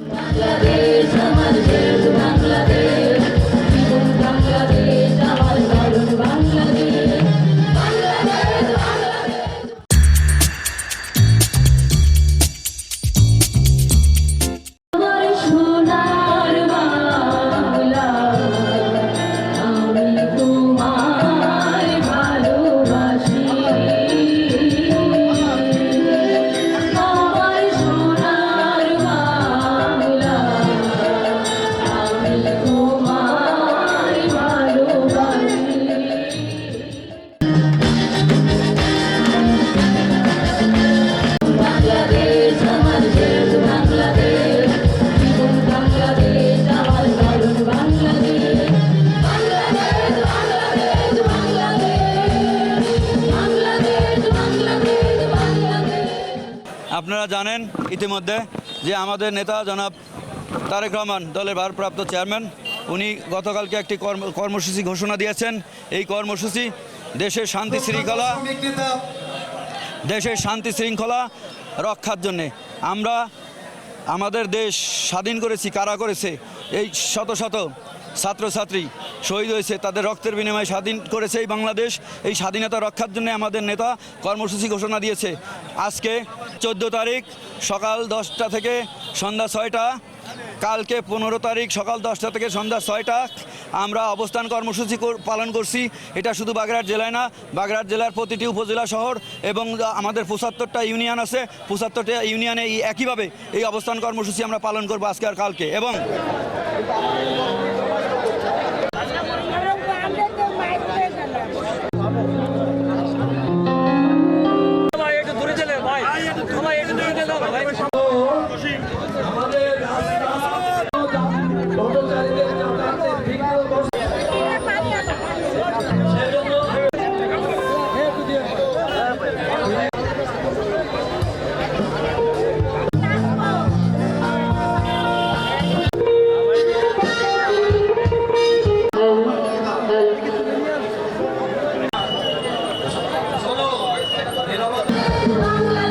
বাংলাদেশ আপনারা জানেন ইতিমধ্যে যে আমাদের নেতা জনাব তারেক রহমান দলের ভারপ্রাপ্ত চেয়ারম্যান, উনি গতকালকে একটি কর্ম, কর্মসূচি ঘোষণা দিয়েছেন। এই কর্মসূচি দেশের শান্তি শৃঙ্খলা, দেশের শান্তি শৃঙ্খলা রক্ষার জন্যে। আমরা আমাদের দেশ স্বাধীন করেছি, কারা করেছে, এই শত শত ছাত্রছাত্রী শহীদ হয়েছে, তাদের রক্তের বিনিময়ে স্বাধীন করেছে এই বাংলাদেশ। এই স্বাধীনতা রক্ষার জন্য আমাদের নেতা কর্মসূচি ঘোষণা দিয়েছে। আজকে চোদ্দ তারিখ সকাল দশটা থেকে সন্ধ্যা ছয়টা, কালকে পনেরো তারিখ সকাল দশটা থেকে সন্ধ্যা ছয়টা আমরা অবস্থান কর্মসূচি পালন করছি। এটা শুধু বাগেরহাট জেলায় না, বাগেরহাট জেলার প্রতিটি উপজেলা শহর এবং আমাদের পঁচাত্তরটা ইউনিয়ন আছে। পঁচাত্তরটা ইউনিয়নে একইভাবে এই অবস্থান কর্মসূচি আমরা পালন করব আজকে আর কালকে এবং Lord.